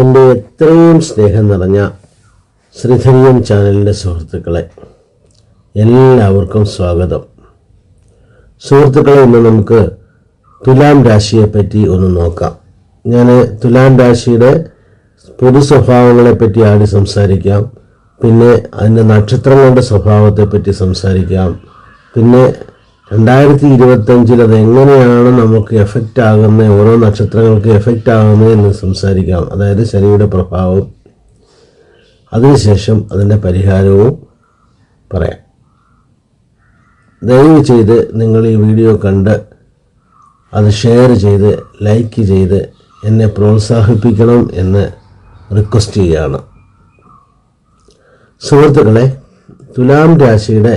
എന്റെ എത്രയും സ്നേഹം നിറഞ്ഞ ശ്രീധരിയം ചാനലിന്റെ സുഹൃത്തുക്കളെ എല്ലാവർക്കും സ്വാഗതം. സുഹൃത്തുക്കളെ ഇന്ന് നമുക്ക് തുലാം രാശിയെപ്പറ്റി ഒന്ന് നോക്കാം. ഞാൻ തുലാം രാശിയുടെ പൊതു സ്വഭാവങ്ങളെപ്പറ്റി ആടി സംസാരിക്കാം. പിന്നെ അതിന്റെ നക്ഷത്രങ്ങളുടെ സ്വഭാവത്തെപ്പറ്റി സംസാരിക്കാം. പിന്നെ രണ്ടായിരത്തി ഇരുപത്തഞ്ചിൽ അത് എങ്ങനെയാണ് നമുക്ക് എഫക്റ്റ് ആകുന്നത് ഓരോ നക്ഷത്രങ്ങൾക്ക് എഫക്റ്റ് ആകുന്നത് എന്ന് സംസാരിക്കാം. അതായത് ശനിയുടെ പ്രഭാവം അതിനുശേഷം അതിന്റെ പരിഹാരവും പറയാം. ദയവ് ചെയ്ത് നിങ്ങൾ ഈ വീഡിയോ കണ്ട് അത് ഷെയർ ചെയ്ത് ലൈക്ക് ചെയ്ത് എന്നെ പ്രോത്സാഹിപ്പിക്കണം എന്ന് റിക്വസ്റ്റ് ചെയ്യുകയാണ്. സുഹൃത്തുക്കളെ തുലാം രാശിയുടെ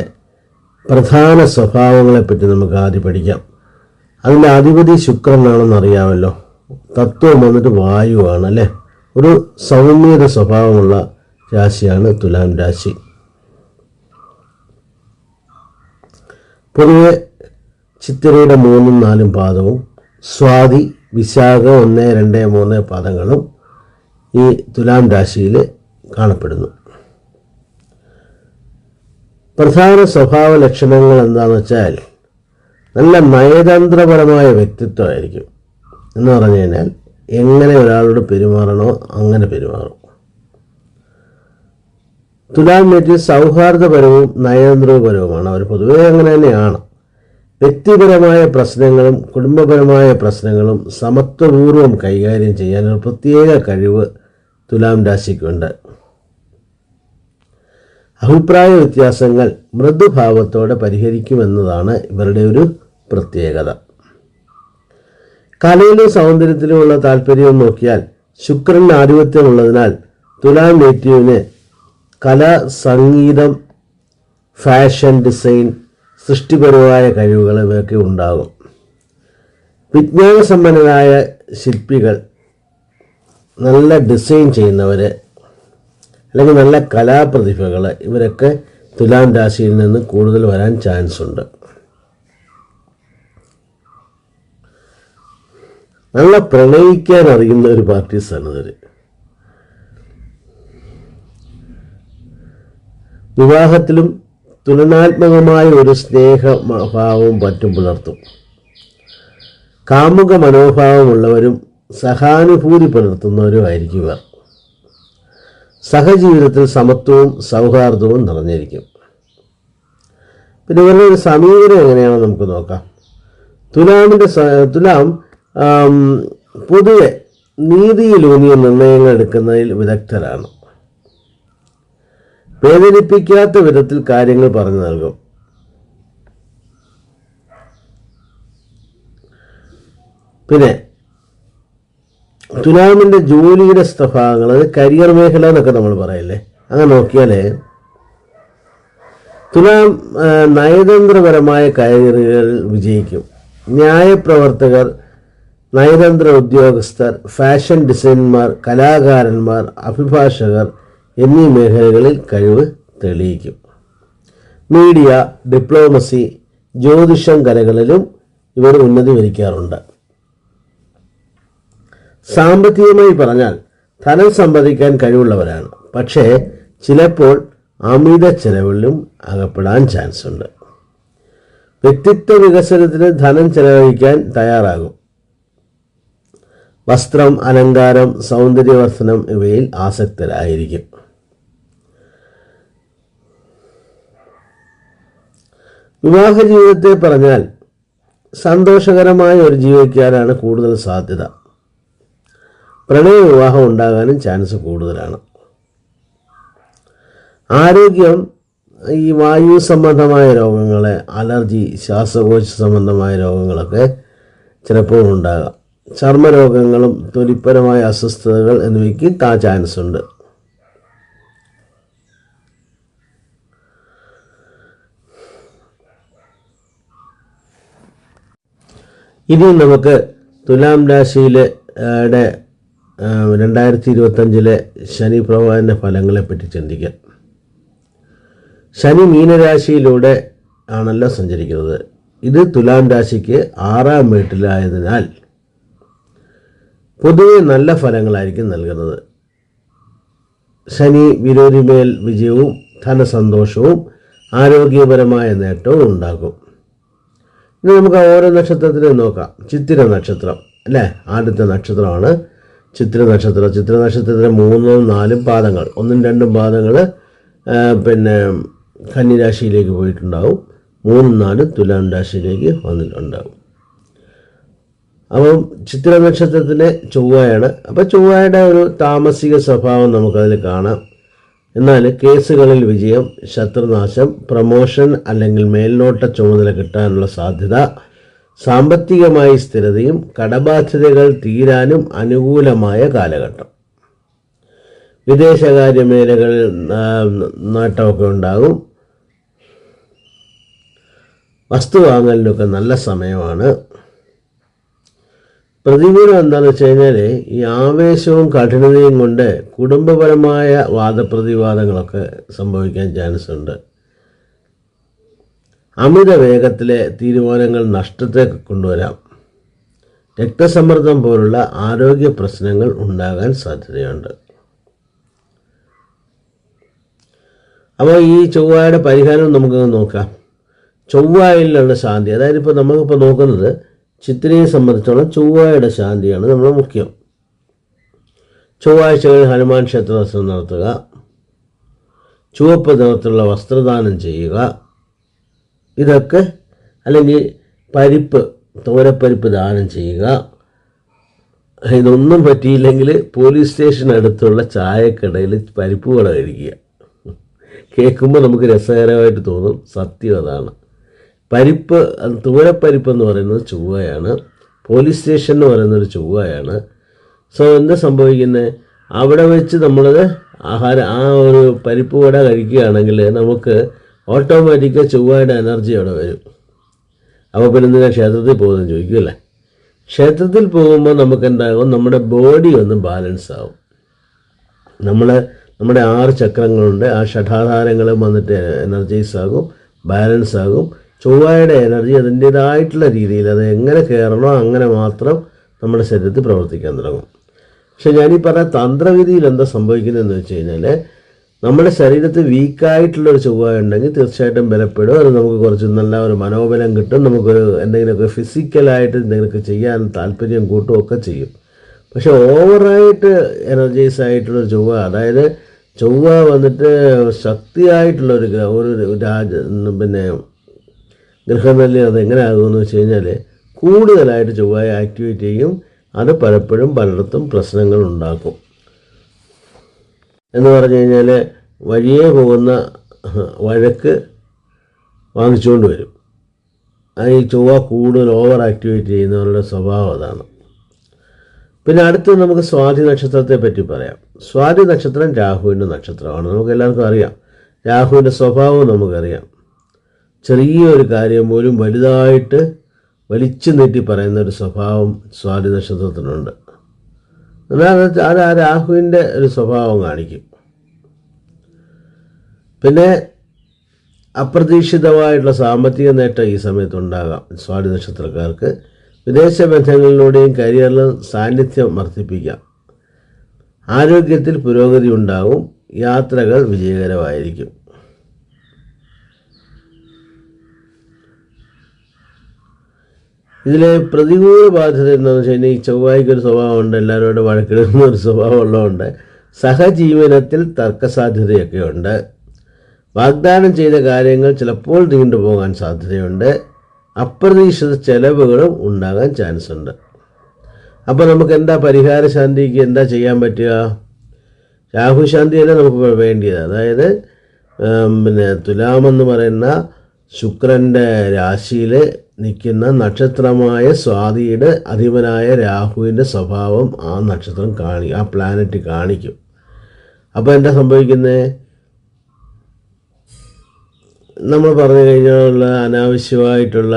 പ്രധാന സ്വഭാവങ്ങളെപ്പറ്റി നമുക്ക് ആദ്യം പഠിക്കാം. അതിന്റെ അധിപതി ശുക്രനാണെന്ന് അറിയാമല്ലോ. തത്വം വന്നിട്ട് വായുവാണ് അല്ലേ? ഒരു സൗമ്യത സ്വഭാവമുള്ള രാശിയാണ് തുലാം രാശി. പൊതുവെ ചിത്തിരയുടെ മൂന്നും നാലും പാദവും സ്വാതി വിശാഖ ഒന്ന് രണ്ട് മൂന്ന് പാദങ്ങളും ഈ തുലാം രാശിയിൽ കാണപ്പെടുന്നു. പ്രധാന സ്വഭാവ ലക്ഷണങ്ങൾ എന്താണെന്ന് വെച്ചാൽ നല്ല നയതന്ത്രപരമായ വ്യക്തിത്വമായിരിക്കും. എന്ന് പറഞ്ഞു കഴിഞ്ഞാൽ എങ്ങനെ ഒരാളോട് പെരുമാറണോ അങ്ങനെ പെരുമാറും. തുലാം വ്യക്തി സൗഹാർദ്ദപരവും നയതന്ത്രപരവുമാണ്. അവർ പൊതുവേ അങ്ങനെ തന്നെയാണ്. വ്യക്തിപരമായ പ്രശ്നങ്ങളും കുടുംബപരമായ പ്രശ്നങ്ങളും സമത്വപൂർവം കൈകാര്യം ചെയ്യാൻ ഒരു പ്രത്യേക കഴിവ് തുലാം രാശിക്കുണ്ട്. അഭിപ്രായ വ്യത്യാസങ്ങൾ മൃദുഭാവത്തോടെ പരിഹരിക്കുമെന്നതാണ് ഇവരുടെ ഒരു പ്രത്യേകത. കലയിലും സൗന്ദര്യത്തിലുമുള്ള താല്പര്യം നോക്കിയാൽ ശുക്രന് ആധിപത്യമുള്ളതിനാൽ തുലാം നേറ്റീവിന് കല സംഗീതം ഫാഷൻ ഡിസൈൻ സൃഷ്ടിപരമായ കഴിവുകൾ ഇവയൊക്കെ ഉണ്ടാകും. വിജ്ഞാനസമ്പന്നരായ ശില്പികൾ നല്ല ഡിസൈൻ ചെയ്യുന്നവർ അല്ലെങ്കിൽ നല്ല കലാപ്രതിഭകൾ ഇവരൊക്കെ തുലാം രാശിയിൽ നിന്ന് കൂടുതൽ വരാൻ ചാൻസ് ഉണ്ട്. നല്ല പ്രണയിക്കാൻ അറിയുന്ന ഒരു പാർട്ടീസാണ് ഇവർ വിവാഹത്തിലും തുലനാത്മകമായ ഒരു സ്നേഹഭാവവും പറ്റും പുലർത്തും. കാമുക മനോഭാവമുള്ളവരും സഹാനുഭൂതി പുലർത്തുന്നവരുമായിരിക്കും ഇവർ. സഹജീവിതത്തിൽ സമത്വവും സൗഹാർദ്ദവും നിറഞ്ഞിരിക്കും. പിന്നെ ഇവരുടെ ഒരു സമീപനം എങ്ങനെയാണെന്ന് നമുക്ക് നോക്കാം. തുലാമിന്റെ തുലാം പൊതുവെ നീതിയിലൂന്നിയ നിർണയങ്ങൾ എടുക്കുന്നതിൽ വിദഗ്ധരാണ്. വേദനിപ്പിക്കാത്ത വിധത്തിൽ കാര്യങ്ങൾ പറഞ്ഞു നൽകും. പിന്നെ തുലാമിന്റെ ജോലിയുടെ സ്വഭാവങ്ങൾ അത് കരിയർ മേഖല എന്നൊക്കെ നമ്മൾ പറയല്ലേ? അങ്ങനെ നോക്കിയാൽ തുലാം നയതന്ത്രപരമായ കരിയറുകൾ വിജയിക്കും. ന്യായപ്രവർത്തകർ നയതന്ത്ര ഉദ്യോഗസ്ഥർ ഫാഷൻ ഡിസൈനർമാർ കലാകാരന്മാർ അഭിഭാഷകർ എന്നീ മേഖലകളിൽ കഴിവ് തെളിയിക്കും. മീഡിയ ഡിപ്ലോമസി ജ്യോതിഷം കലകളിലും ഇവർ ഉന്നതി വരിക്കാറുണ്ട്. സാമ്പത്തികമായി പറഞ്ഞാൽ ധനം സമ്പാദിക്കാൻ കഴിവുള്ളവരാണ്. പക്ഷേ ചിലപ്പോൾ അമിത ചെലവിലും അകപ്പെടാൻ ചാൻസ് ഉണ്ട്. വ്യക്തിത്വ വികസനത്തിന് ധനം ചെലവഴിക്കാൻ തയ്യാറാകും. വസ്ത്രം അലങ്കാരം സൗന്ദര്യവർദ്ധനം ഇവയിൽ ആസക്തരായിരിക്കും. വിവാഹ ജീവിതത്തെ പറഞ്ഞാൽ സന്തോഷകരമായ ഒരു ജീവിക്കാനാണ് കൂടുതൽ സാധ്യത. പ്രണയ വിവാഹം ഉണ്ടാകാനും ചാൻസ് കൂടുതലാണ്. ആരോഗ്യം ഈ വായു സംബന്ധമായ രോഗങ്ങളെ അലർജി ശ്വാസകോശ സംബന്ധമായ രോഗങ്ങളൊക്കെ ചിലപ്പോൾ ഉണ്ടാകാം. ചർമ്മരോഗങ്ങളും തൊലിപ്പരമായ അസ്വസ്ഥതകൾ എന്നിവയ്ക്ക് താ ചാൻസ് ഉണ്ട്. ഇനി നമുക്ക് തുലാം രാശിയിലെ രണ്ടായിരത്തി ഇരുപത്തഞ്ചിലെ ശനി പ്രഭാവന്റെ ഫലങ്ങളെപ്പറ്റി ചിന്തിക്കാം. ശനി മീനരാശിയിലൂടെ ആണല്ലോ സഞ്ചരിക്കുന്നത്. ഇത് തുലാം രാശിക്ക് ആറാം വീട്ടിലായതിനാൽ പൊതുവെ നല്ല ഫലങ്ങളായിരിക്കും നൽകുന്നത്. ശനി വിരോധിമേൽ വിജയവും ധനസന്തോഷവും ആരോഗ്യപരമായ നേട്ടവും ഉണ്ടാകും ഇനി നമുക്ക് ഓരോ നക്ഷത്രത്തിനെ നോക്കാം. ചിത്തിര നക്ഷത്രം അല്ലേ? ആദ്യത്തെ നക്ഷത്രമാണ് ചിത്തിര നക്ഷത്രം ചിത്ര മൂന്നും നാലും പാദങ്ങൾ ഒന്നും രണ്ടും പാദങ്ങൾ പിന്നെ കന്നിരാശിയിലേക്ക് പോയിട്ടുണ്ടാവും. മൂന്നും നാലും തുലാം രാശിയിലേക്ക് വന്നിട്ടുണ്ടാവും. അപ്പം ചിത്ര നക്ഷത്രത്തിലെ ചൊവ്വയാണ്. അപ്പം ചൊവ്വയുടെ ഒരു താമസിക സ്വഭാവം നമുക്കതിൽ കാണാം. എന്നാൽ കേസുകളിൽ വിജയം ശത്രുനാശം പ്രമോഷൻ അല്ലെങ്കിൽ മേൽനോട്ട ചുമതല കിട്ടാനുള്ള സാധ്യത സാമ്പത്തികമായി സ്ഥിരതയും കടബാധ്യതകൾ തീരാനും അനുകൂലമായ കാലഘട്ടം. വിദേശകാര്യ മേഖലകളിൽ നേട്ടമൊക്കെ ഉണ്ടാകും. വസ്തു വാങ്ങലിനൊക്കെ നല്ല സമയമാണ്. പ്രതികൂലം എന്താണെന്ന് വെച്ച് കഴിഞ്ഞാൽ ഈ ആവേശവും കഠിനതയും കൊണ്ട് കുടുംബപരമായ വാദപ്രതിവാദങ്ങളൊക്കെ സംഭവിക്കാൻ ചാൻസ് ഉണ്ട് അമിത വേഗത്തിലെ തീരുമാനങ്ങൾ നഷ്ടത്തെ കൊണ്ടുവരാം. രക്തസമ്മർദ്ദം പോലുള്ള ആരോഗ്യ പ്രശ്നങ്ങൾ ഉണ്ടാകാൻ സാധ്യതയുണ്ട്. അപ്പോൾ ഈ ചൊവ്വയുടെ പരിഹാരം നമുക്ക് നോക്കാം. ചൊവ്വയിലുള്ള ശാന്തി അതായത് ഇപ്പോൾ നമുക്കിപ്പോൾ നോക്കുന്നത് ചിത്രയെ സംബന്ധിച്ചോളം ചൊവ്വയുടെ ശാന്തിയാണ് നമ്മൾ മുഖ്യം. ചൊവ്വാഴ്ചകളിൽ ഹനുമാൻ ക്ഷേത്ര ദർശനം നടത്തുക. ചുവപ്പ് നിറത്തിലുള്ള വസ്ത്രദാനം ചെയ്യുക. ഇതൊക്കെ അല്ലെങ്കിൽ പരിപ്പ് തോരപ്പരിപ്പ് ദാനം ചെയ്യുക. ഇതൊന്നും പറ്റിയില്ലെങ്കിൽ പോലീസ് സ്റ്റേഷൻ അടുത്തുള്ള ചായക്കടയിൽ പരിപ്പ് വട കഴിക്കുക. കേൾക്കുമ്പോൾ നമുക്ക് രസകരമായിട്ട് തോന്നും സത്യം അതാണ്. പരിപ്പ് തൂരപ്പരിപ്പ് എന്ന് പറയുന്നത് ചൊവ്വയാണ്. പോലീസ് സ്റ്റേഷൻ എന്ന് പറയുന്നത് ചൊവ്വയാണ്. സോ എന്താ സംഭവിക്കുന്നത് അവിടെ വെച്ച് നമ്മളത് ആഹാരം ആ ഒരു പരിപ്പ് വട കഴിക്കുകയാണെങ്കിൽ നമുക്ക് ഓട്ടോമാറ്റിക്കായി ചൊവ്വയുടെ എനർജി അവിടെ വരും. അപ്പോൾ പിന്നെ എന്തിനാ ക്ഷേത്രത്തിൽ പോകുന്നതെന്ന് ചോദിക്കുമല്ലേ ക്ഷേത്രത്തിൽ പോകുമ്പോൾ നമുക്ക് എന്താകും നമ്മുടെ ബോഡി ഒന്ന് ബാലൻസ് ആവും. നമ്മൾ നമ്മുടെ ആറ് ചക്രങ്ങളുണ്ട്. ആ ഷഠാധാരങ്ങളും വന്നിട്ട് എനർജൈസ് ആകും ബാലൻസ് ആകും. ചൊവ്വയുടെ എനർജി അതിന്റേതായിട്ടുള്ള രീതിയിൽ അത് എങ്ങനെ കയറണോ അങ്ങനെ മാത്രം നമ്മുടെ ശരീരത്തിൽ പ്രവർത്തിക്കാൻ തുടങ്ങും. പക്ഷെ ഞാനീ പറഞ്ഞ തന്ത്രവിധിയിൽ എന്താ സംഭവിക്കുന്നതെന്ന് വെച്ച് കഴിഞ്ഞാൽ നമ്മുടെ ശരീരത്തിൽ വീക്കായിട്ടുള്ള ഒരു ചൊവ്വ ഉണ്ടെങ്കിൽ തീർച്ചയായിട്ടും ബലപ്പെടും. അത് നമുക്ക് കുറച്ച് നല്ല ഒരു മനോബലം കിട്ടും. നമുക്കൊരു എന്തെങ്കിലുമൊക്കെ ഫിസിക്കലായിട്ട് എന്തെങ്കിലുമൊക്കെ ചെയ്യാൻ താല്പര്യം കൂട്ടുമൊക്കെ ചെയ്യും. പക്ഷെ ഓവറായിട്ട് എനർജൈസ് ആയിട്ടുള്ള ചൊവ്വ അതായത് ചൊവ്വ വന്നിട്ട് ശക്തിയായിട്ടുള്ള ഒരു ഒരു രാജ പിന്നെ ഗൃഹനിലയിൽ അത് എങ്ങനെ ആകുമെന്ന് വെച്ച് കഴിഞ്ഞാൽ കൂടുതലായിട്ട് ചൊവ്വയെ ആക്ടിവേറ്റ് ചെയ്യും. അത് പലപ്പോഴും പലയിടത്തും പ്രശ്നങ്ങൾ ഉണ്ടാക്കും. എന്ന് പറഞ്ഞു കഴിഞ്ഞാൽ വഴിയേ പോകുന്ന വഴക്ക് വാങ്ങിച്ചുകൊണ്ട് വരും. ആ ഈ ചൊവ്വ കൂടുതൽ ഓവർ ആക്ടിവേറ്റ് ചെയ്യുന്നവരുടെ സ്വഭാവം അതാണ്. പിന്നെ അടുത്ത് നമുക്ക് സ്വാതി നക്ഷത്രത്തെ പറ്റി പറയാം. സ്വാതി നക്ഷത്രം രാഹുവിന്റെ നക്ഷത്രമാണ്. നമുക്ക് എല്ലാവർക്കും അറിയാം. രാഹുവിന്റെ സ്വഭാവം നമുക്കറിയാം. ചെറിയൊരു കാര്യം പോലും വലുതായിട്ട് വലിച്ചു നീട്ടി പറയുന്ന ഒരു സ്വഭാവം സ്വാതി നക്ഷത്രത്തിനുണ്ട്. എന്നാൽ അത് ആ രാഹുവിന്റെ ഒരു സ്വഭാവം കാണിക്കും. പിന്നെ അപ്രതീക്ഷിതമായിട്ടുള്ള സാമ്പത്തിക നേട്ടം ഈ സമയത്ത് ഉണ്ടാകാം. സ്വാതി നക്ഷത്രക്കാർക്ക് വിദേശ ബന്ധങ്ങളിലൂടെയും കരിയറിലും സാന്നിധ്യം വർദ്ധിപ്പിക്കാം. ആരോഗ്യത്തിൽ പുരോഗതി ഉണ്ടാകും യാത്രകൾ വിജയകരമായിരിക്കും. ഇതിലെ പ്രതികൂല ബാധ്യത എന്താണെന്ന് വെച്ച് കഴിഞ്ഞാൽ ഈ ചൊവ്വായിക്ക് ഒരു സ്വഭാവമുണ്ട്. എല്ലാവരോടും വഴക്കിടുന്ന ഒരു സ്വഭാവമുള്ളതുകൊണ്ട് സഹജീവനത്തിൽ തർക്കസാധ്യതയൊക്കെ ഉണ്ട് വാഗ്ദാനം ചെയ്ത കാര്യങ്ങൾ ചിലപ്പോൾ നീണ്ടുപോകാൻ സാധ്യതയുണ്ട്. അപ്രതീക്ഷിത ചെലവുകളും ഉണ്ടാകാൻ ചാൻസ് ഉണ്ട്. അപ്പോൾ നമുക്ക് എന്താ പരിഹാര ശാന്തിക്ക് എന്താ ചെയ്യാൻ പറ്റുക? രാഹുശാന്തി തന്നെ നമുക്ക് വേണ്ടിയത്. അതായത് പിന്നെ തുലാമെന്ന് പറയുന്ന ശുക്രന്റെ രാശിയിൽ നിൽക്കുന്ന നക്ഷത്രമായ സ്വാതിയുടെ അധിപനായ രാഹുവിന്റെ സ്വഭാവം ആ നക്ഷത്രം കാണി ആ പ്ലാനറ്റ് കാണിക്കും. അപ്പോൾ എന്താ സംഭവിക്കുന്നത് നമ്മൾ പറഞ്ഞു കഴിഞ്ഞാലുള്ള അനാവശ്യമായിട്ടുള്ള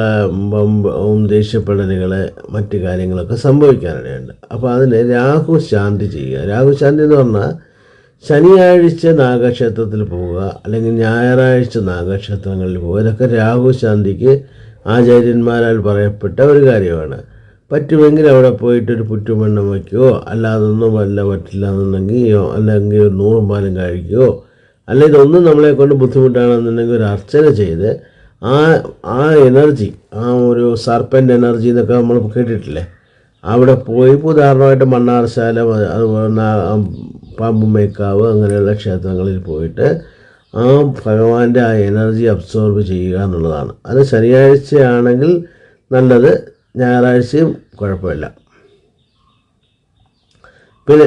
ദേഷ്യപ്പെടലുകൾ മറ്റു കാര്യങ്ങളൊക്കെ സംഭവിക്കാനിടയുണ്ട്. അപ്പോൾ അതിന് രാഹു ശാന്തി ചെയ്യുക. രാഹു ശാന്തി എന്ന് പറഞ്ഞാൽ ശനിയാഴ്ച നാഗക്ഷേത്രത്തിൽ പോവുക അല്ലെങ്കിൽ ഞായറാഴ്ച നാഗക്ഷേത്രങ്ങളിൽ പോവുക. ഇതൊക്കെ രാഹു ശാന്തിക്ക് ആചാര്യന്മാരാൽ പറയപ്പെട്ട ഒരു കാര്യമാണ്. പറ്റുമെങ്കിൽ അവിടെ പോയിട്ട് ഒരു പുറ്റുമണ്ണം വയ്ക്കുകയോ അല്ലാതൊന്നും വല്ല പറ്റില്ല എന്നുണ്ടെങ്കിൽ അല്ലെങ്കിൽ ഒരു നൂറും പാലും കഴിക്കുകയോ അല്ല ഇതൊന്നും നമ്മളെ കൊണ്ട് ബുദ്ധിമുട്ടാണെന്നുണ്ടെങ്കിൽ ഒരു അർച്ചന ചെയ്ത് ആ ആ എനർജി ആ ഒരു സർപ്പന്റ് എനർജി എന്നൊക്കെ നമ്മൾ കേട്ടിട്ടില്ലേ? അവിടെ പോയി ഉദാഹരണമായിട്ട് മണ്ണാർശാല അതുപോലെ പാമ്പുമേക്കാവ് അങ്ങനെയുള്ള ക്ഷേത്രങ്ങളിൽ പോയിട്ട് ആ ഭഗവാന്റെ ആ എനർജി അബ്സോർബ് ചെയ്യുക എന്നുള്ളതാണ്. അത് ശനിയാഴ്ചയാണെങ്കിൽ നല്ലത് ഞായറാഴ്ചയും കുഴപ്പമില്ല. പിന്നെ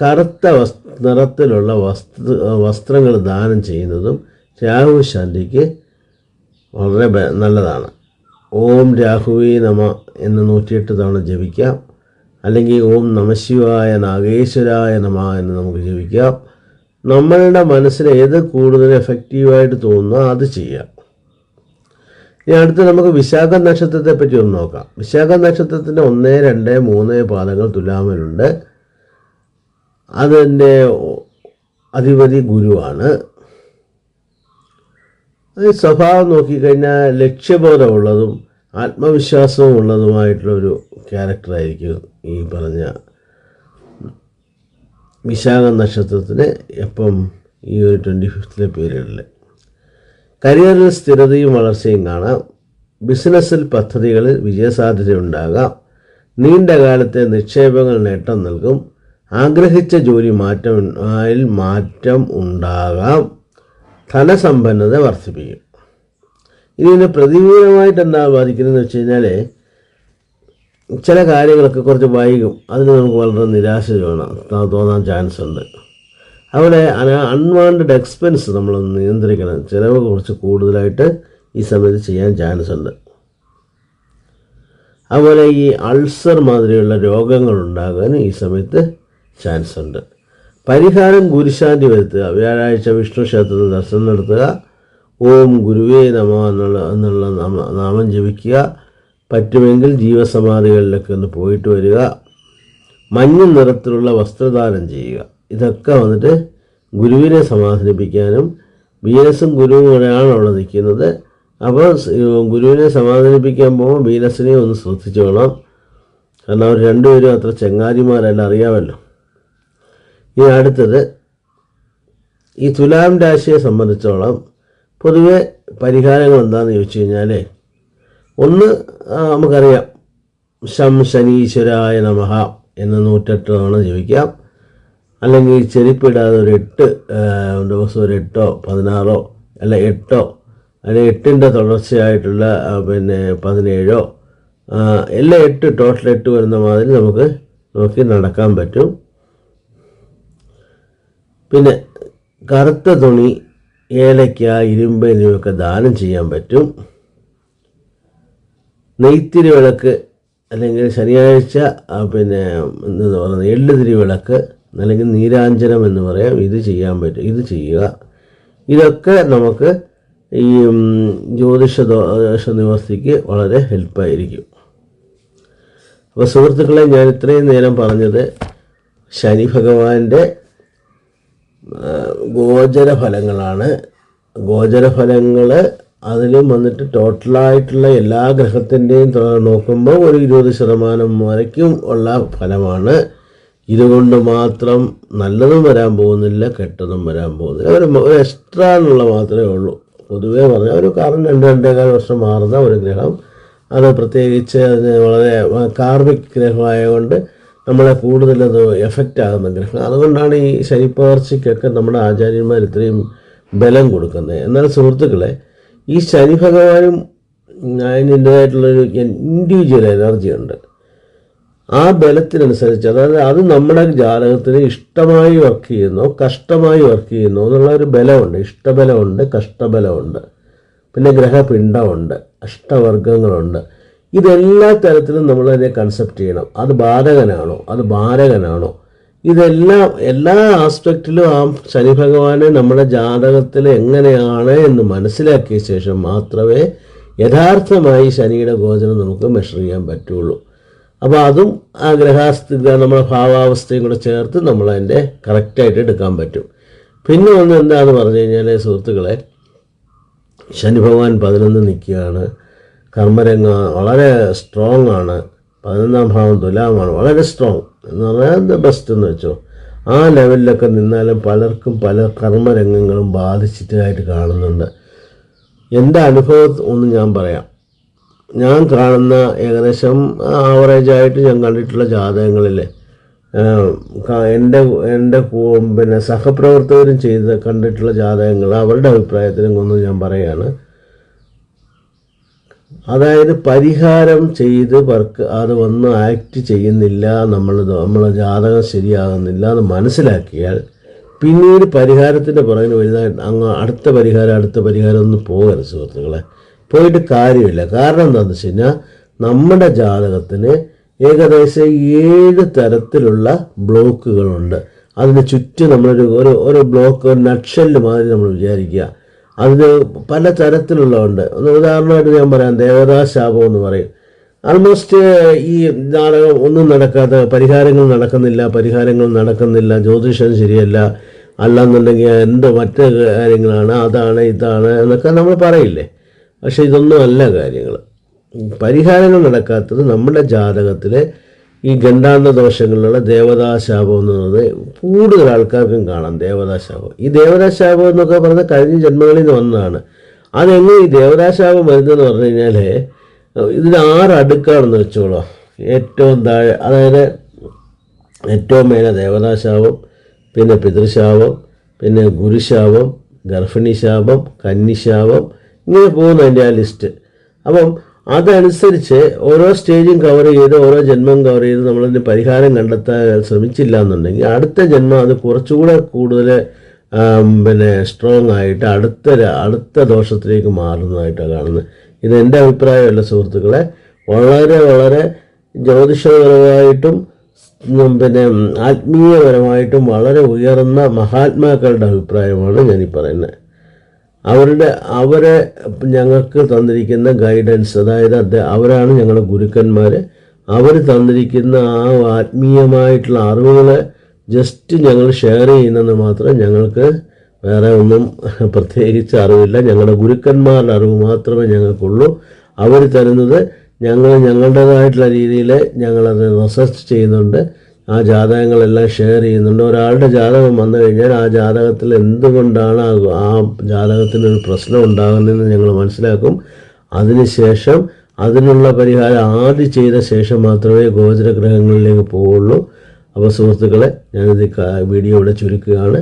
കറുത്ത വസ് നിറത്തിലുള്ള വസ്തു വസ്ത്രങ്ങൾ ദാനം ചെയ്യുന്നതും രാഹു ശാന്തിക്ക് വളരെ നല്ലതാണ്. ഓം രാഹുവേ നമ എന്ന് നൂറ്റിയെട്ട് തവണ ജപിക്കാം. അല്ലെങ്കിൽ ഓം നമശിവായ നാഗേശ്വരായ നമ എന്ന് നമുക്ക് ജപിക്കാം. നമ്മളുടെ മനസ്സിൽ ഏത് കൂടുതൽ എഫക്റ്റീവായിട്ട് തോന്നുന്നോ അത് ചെയ്യാം. ഇനി അടുത്ത് നമുക്ക് വിശാഖ നക്ഷത്രത്തെ പറ്റി ഒന്ന് നോക്കാം. വിശാഖ നക്ഷത്രത്തിന്റെ ഒന്ന് രണ്ട് മൂന്ന് പാദങ്ങൾ തുലാമിലുണ്ട്. അതിന്റെ അധിപതി ഗുരുവാണ്. സ്വഭാവം നോക്കിക്കഴിഞ്ഞാൽ ലക്ഷ്യബോധമുള്ളതും ആത്മവിശ്വാസവും ഉള്ളതുമായിട്ടുള്ളൊരു ക്യാരക്ടറായിരിക്കും ഈ പറഞ്ഞ വിശാഖ നക്ഷത്രത്തിന് എപ്പം ഈ ഒരു ട്വന്റി ഫിഫ്ത്തിലെ പീരീഡിൽ. കരിയറിൽ സ്ഥിരതയും വളർച്ചയും കാണാം. ബിസിനസ്സിൽ പദ്ധതികളിൽ വിജയസാധ്യത ഉണ്ടാകാം നീണ്ട കാലത്തെ നിക്ഷേപങ്ങൾ നേട്ടം നൽകും. ആഗ്രഹിച്ച ജോലി മാറ്റം മാറ്റം ഉണ്ടാകാം. ധനസമ്പന്നത വർദ്ധിപ്പിക്കും. ഇതിനെ പ്രതികൂലമായിട്ട് എന്താ ബാധിക്കുന്നതെന്ന് വെച്ച് കഴിഞ്ഞാൽ ചില കാര്യങ്ങളൊക്കെ കുറച്ച് വൈകും. അതിന് നമുക്ക് വളരെ നിരാശ തോന്നാം തോന്നാൻ ചാൻസ് ഉണ്ട്. അവിടെ അൺവാണ്ടഡ് എക്സ്പെൻസ് നമ്മൾ നിയന്ത്രിക്കണം. ചിലവ് കുറച്ച് കൂടുതലായിട്ട് ഈ സമയത്ത് ചെയ്യാൻ ചാൻസ് ഉണ്ട്. അതുപോലെ ഈ അൾസർ മാതിരിയുള്ള രോഗങ്ങൾ ഉണ്ടാകാൻ ഈ സമയത്ത് ചാൻസ് ഉണ്ട് പരിഹാരം ഗുരുശാന്തി വരുത്തുക വ്യാഴാഴ്ച വിഷ്ണു ക്ഷേത്രത്തിൽ ദർശനം നടത്തുക. ഓം ഗുരുവേ നമ എന്നുള്ള എന്നുള്ള നാമ ജപിക്കുക. പറ്റുമെങ്കിൽ ജീവസമാധികളിലൊക്കെ ഒന്ന് പോയിട്ട് വരിക. മഞ്ഞ നിറത്തിലുള്ള വസ്ത്രദാനം ചെയ്യുക. ഇതൊക്കെ വന്നിട്ട് ഗുരുവിനെ സമാധാനിപ്പിക്കാനും വീനസും ഗുരുവും കൂടെയാണ് അവിടെ നിൽക്കുന്നത്. അപ്പോൾ ഗുരുവിനെ സമാധാനിപ്പിക്കാൻ പോകുമ്പോൾ വീനസിനെ ഒന്ന് ശ്രദ്ധിച്ചോളാം കാരണം അവർ രണ്ടുപേരും അത്ര ചങ്ങാതിമാരല്ല അറിയാമല്ലോ. ഇനി അടുത്തത് ഈ തുലാം രാശിയെ സംബന്ധിച്ചോളം പൊതുവെ പരിഹാരങ്ങൾ എന്താണെന്ന് ചോദിച്ചു കഴിഞ്ഞാൽ ഒന്ന് നമുക്കറിയാം. ശം ശനീശ്വരായ നമഹ എന്ന നൂറ്റെട്ട് തവണ ജപിക്കാം അല്ലെങ്കിൽ ചെരുപ്പിടാതെ ഒരു എട്ട് ദിവസം ഒരു എട്ടോ പതിനാറോ അല്ല എട്ടോ അല്ലെങ്കിൽ എട്ടിന്റെ തുടർച്ചയായിട്ടുള്ള പിന്നെ പതിനേഴോ എല്ലാ എട്ട് ടോട്ടൽ എട്ട് വരുന്ന മാതിരി നമുക്ക് നോക്കി നടക്കാൻ പറ്റും. പിന്നെ കറുത്ത തുണി ഏലയ്ക്ക ഇരുമ്പ് എന്നിവയൊക്കെ ദാനം ചെയ്യാൻ പറ്റും. നെയ്ത്തിരി വിളക്ക് അല്ലെങ്കിൽ ശനിയാഴ്ച പിന്നെ എന്താ പറയുന്നത് എള്ളുതിരി വിളക്ക് അല്ലെങ്കിൽ നീരാഞ്ജനം എന്ന് പറയാം. ഇത് ചെയ്യാൻ പറ്റും. ഇത് ചെയ്യുക. ഇതൊക്കെ നമുക്ക് ഈ ജ്യോതിഷ ദോഷ നിവർത്തിക്ക് വളരെ ഹെൽപ്പായിരിക്കും അപ്പോൾ സുഹൃത്തുക്കളെ ഞാൻ ഇത്രയും നേരം പറഞ്ഞത് ശനി ഭഗവാന്റെ ഗോചര ഫലങ്ങളാണ് ഗോചര ഫലങ്ങൾ അതിലും വന്നിട്ട് ടോട്ടലായിട്ടുള്ള എല്ലാ ഗ്രഹത്തിന്റെയും നോക്കുമ്പോൾ ഒരു ഇരുപത് ശതമാനം വരയ്ക്കും ഉള്ള ഫലമാണ്. ഇതുകൊണ്ട് മാത്രം നല്ലതും വരാൻ പോകുന്നില്ല കെട്ടതും വരാൻ പോകുന്നില്ല. ഒരു എക്സ്ട്രാ എന്നുള്ള മാത്രമേ ഉള്ളൂ. പൊതുവേ പറഞ്ഞാൽ ഒരു കാരണം രണ്ട് രണ്ടേകാൽ വർഷം മാറുന്ന ഒരു ഗ്രഹം. അത് പ്രത്യേകിച്ച് അതിന് വളരെ കാർമിക് ഗ്രഹമായതുകൊണ്ട് നമ്മളെ കൂടുതലത് എഫക്റ്റ് ഗ്രഹം. അതുകൊണ്ടാണ് ഈ ശനിപ്പകർച്ചയ്ക്കൊക്കെ നമ്മുടെ ആചാര്യന്മാർ ഇത്രയും ബലം കൊടുക്കുന്നത്. എന്നാൽ സുഹൃത്തുക്കളെ ഈ ശനി ഭഗവാനും അതിന്റെതായിട്ടുള്ളൊരു ഇൻഡിവിജ്വൽ എനർജി ഉണ്ട്. ആ ബലത്തിനനുസരിച്ച് അതായത് അത് നമ്മുടെ ജാതകത്തിന് ഇഷ്ടമായി വർക്ക് ചെയ്യുന്നോ കഷ്ടമായി വർക്ക് ചെയ്യുന്നോ എന്നുള്ള ഒരു ബലമുണ്ട്. ഇഷ്ടബലമുണ്ട് കഷ്ടബലമുണ്ട്. പിന്നെ ഗ്രഹപിണ്ഡമുണ്ട് അഷ്ടവർഗങ്ങളുണ്ട് ഇതെല്ലാ തരത്തിലും നമ്മൾ അതിനെ കൺസെപ്റ്റ് ചെയ്യണം. അത് ബാധകനാണോ? അത് ബാരകനാണോ? ഇതെല്ലാം എല്ലാ ആസ്പെക്റ്റിലും ആ ശനി ഭഗവാനെ നമ്മുടെ ജാതകത്തിൽ എങ്ങനെയാണ് എന്ന് മനസ്സിലാക്കിയ ശേഷം മാത്രമേ യഥാർത്ഥമായി ശനിയുടെ ഗോചരം നമുക്ക് മെഷർ ചെയ്യാൻ പറ്റുള്ളൂ. അപ്പോൾ അതും ആ ഗ്രഹാസ്ഥിതി നമ്മുടെ ഭാവാവസ്ഥയും കൂടെ ചേർത്ത് നമ്മളതിന്റെ കറക്റ്റായിട്ട് എടുക്കാൻ പറ്റും. പിന്നെ ഒന്ന് എന്താണെന്ന് പറഞ്ഞു കഴിഞ്ഞാൽ സുഹൃത്തുക്കളെ ശനി ഭഗവാൻ പതിനൊന്ന് നിൽക്കുകയാണ്. കർമ്മരംഗ വളരെ സ്ട്രോങ് ആണ്. പതിനൊന്നാം ഭാവം തുലാമാണ്. വളരെ സ്ട്രോങ് എന്ന് പറഞ്ഞാൽ ദ ബെസ്റ്റ് എന്ന് വെച്ചോ. ആ ലെവലിലൊക്കെ നിന്നാലും പലർക്കും പല കർമ്മരംഗങ്ങളും ബാധിച്ചിട്ടായിട്ട് കാണുന്നുണ്ട്. എന്റെ അനുഭവം ഒന്ന് ഞാൻ പറയാം. ഞാൻ കാണുന്ന ഏകദേശം ആവറേജായിട്ട് ഞാൻ കണ്ടിട്ടുള്ള ജാതകങ്ങളിൽ എന്റെ എന്റെ പിന്നെ സഹപ്രവർത്തകരും ചെയ്ത് കണ്ടിട്ടുള്ള ജാതകങ്ങൾ അവരുടെ അഭിപ്രായത്തിലും ഒന്ന് ഞാൻ പറയാണ്. അതായത് പരിഹാരം ചെയ്ത് വർക്ക് അത് വന്ന് ആക്ട് ചെയ്യുന്നില്ല നമ്മൾ നമ്മൾ ജാതകം ശരിയാകുന്നില്ല എന്ന് മനസ്സിലാക്കിയാൽ പിന്നീട് പരിഹാരത്തിന്റെ പുറകിന് വലുതായിട്ട് അങ്ങ് അടുത്ത പരിഹാരം അടുത്ത പരിഹാരം ഒന്നും പോകരുത് സുഹൃത്തുക്കളെ. പോയിട്ട് കാര്യമില്ല. കാരണം എന്താണെന്ന് വെച്ച് കഴിഞ്ഞാൽ നമ്മുടെ ജാതകത്തിന് ഏകദേശം ഏഴ് തരത്തിലുള്ള ബ്ലോക്കുകളുണ്ട്. അതിന് ചുറ്റും നമ്മളൊരു ഒരു ഒരു ബ്ലോക്ക് നട്ഷെല്ല് മാതിരി നമ്മൾ വിചാരിക്കുക. അതിന് പല തരത്തിലുള്ളതുണ്ട് ഉദാഹരണമായിട്ട് ഞാൻ പറയാം ദേവതാ ശാപം എന്ന് പറയും. ആൾമോസ്റ്റ് ഈ നാടകം ഒന്നും നടക്കാത്ത പരിഹാരങ്ങൾ നടക്കുന്നില്ല പരിഹാരങ്ങൾ നടക്കുന്നില്ല ജ്യോതിഷം ശരിയല്ല അല്ലാന്നുണ്ടെങ്കിൽ എന്ത് മറ്റ് കാര്യങ്ങളാണ് അതാണ് ഇതാണ് എന്നൊക്കെ നമ്മൾ പറയില്ലേ? പക്ഷെ ഇതൊന്നും അല്ല കാര്യങ്ങൾ. പരിഹാരങ്ങൾ നടക്കാത്തത് നമ്മുടെ ജാതകത്തിലെ ഈ ഗന്ധാന്ത ദോഷങ്ങളിലുള്ള ദേവതാശാപം എന്ന് പറയുന്നത് കൂടുതൽ ആൾക്കാർക്കും കാണാം ദേവതാശാപം. ഈ ദേവതാശാപം എന്നൊക്കെ പറഞ്ഞാൽ കഴിഞ്ഞ ജന്മങ്ങളിൽ നിന്ന് വന്നതാണ്. അതെങ്ങനെ ഈ ദേവതാശാപം വരുന്നതെന്ന് പറഞ്ഞു കഴിഞ്ഞാൽ ഇതിന് ആറ് അടുക്കാണെന്ന് വെച്ചോളൂ. ഏറ്റവും താഴെ അതായത് ഏറ്റവും മേലെ ദേവതാശാപം പിന്നെ പിതൃശാപം പിന്നെ ഗുരുശാപം ഗർഭിണി ശാപം കന്നിശാപം ഇങ്ങനെ പോകുന്നു അതിന്റെ ആ ലിസ്റ്റ്. അപ്പം അതനുസരിച്ച് ഓരോ സ്റ്റേജും കവർ ചെയ്ത് ഓരോ ജന്മം കവർ ചെയ്ത് നമ്മളതിന് പരിഹാരം കണ്ടെത്താൻ ശ്രമിച്ചില്ല എന്നുണ്ടെങ്കിൽ അടുത്ത ജന്മം അത് കുറച്ചുകൂടെ കൂടുതൽ പിന്നെ സ്ട്രോങ് ആയിട്ട് അടുത്ത അടുത്ത ദോഷത്തിലേക്ക് മാറുന്നതായിട്ടാണ് കാണുന്നത്. ഇത് എന്റെ അഭിപ്രായമല്ല സുഹൃത്തുക്കളെ. വളരെ വളരെ ജ്യോതിഷപരമായിട്ടും പിന്നെ ആത്മീയപരമായിട്ടും വളരെ ഉയർന്ന മഹാത്മാക്കളുടെ അഭിപ്രായമാണ് ഞാനീ പറയുന്നത്. അവരുടെ അവരെ ഞങ്ങൾക്ക് തന്നിരിക്കുന്ന ഗൈഡൻസ് അതായത് അദ്ദേഹം അവരാണ് ഞങ്ങളുടെ ഗുരുക്കന്മാർ അവർ തന്നിരിക്കുന്ന ആ ആത്മീയമായിട്ടുള്ള അറിവുകളെ ജസ്റ്റ് ഞങ്ങൾ ഷെയർ ചെയ്യുന്നെന്ന് മാത്രം ഞങ്ങൾക്ക് വേറെ ഒന്നും പ്രത്യേകിച്ച് അറിവില്ല. ഞങ്ങളുടെ ഗുരുക്കന്മാരുടെ അറിവ് മാത്രമേ ഞങ്ങൾക്കുള്ളൂ. അവർ തരുന്നത് ഞങ്ങൾ ഞങ്ങളുടേതായിട്ടുള്ള രീതിയിൽ ഞങ്ങളത് റിസർച്ച് ചെയ്യുന്നുണ്ട്. ആ ജാതകങ്ങളെല്ലാം ഷെയർ ചെയ്യുന്നുണ്ട്. ഒരാളുടെ ജാതകം വന്നു കഴിഞ്ഞാൽ ആ ജാതകത്തിൽ എന്തുകൊണ്ടാണ് ആ ജാതകത്തിനൊരു പ്രശ്നം ഉണ്ടാകുന്നതെന്ന് ഞങ്ങൾ മനസ്സിലാക്കും. അതിനുശേഷം അതിനുള്ള പരിഹാരം ആദ്യം ചെയ്ത ശേഷം മാത്രമേ ഗോചരഗ്രഹങ്ങളിലേക്ക് പോവുള്ളൂ. അപ്പോൾ സുഹൃത്തുക്കളെ ഞാനിത് വീഡിയോ ഇവിടെ ചുരുക്കുകയാണ്.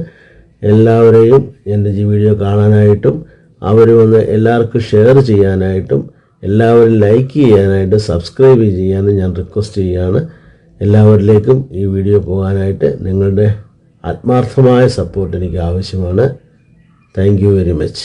എല്ലാവരെയും എന്റെ ഈ വീഡിയോ കാണാനായിട്ടും അവർ വന്ന് എല്ലാവർക്കും ഷെയർ ചെയ്യാനായിട്ടും എല്ലാവരും ലൈക്ക് ചെയ്യാനായിട്ട് സബ്സ്ക്രൈബ് ചെയ്യാനും ഞാൻ റിക്വസ്റ്റ് ചെയ്യുകയാണ്. എല്ലാവരിലേക്കും ഈ വീഡിയോ പോകാനായിട്ട് നിങ്ങളുടെ ആത്മാർത്ഥമായ സപ്പോർട്ട് എനിക്ക് ആവശ്യമാണ് താങ്ക് വെരി മച്ച്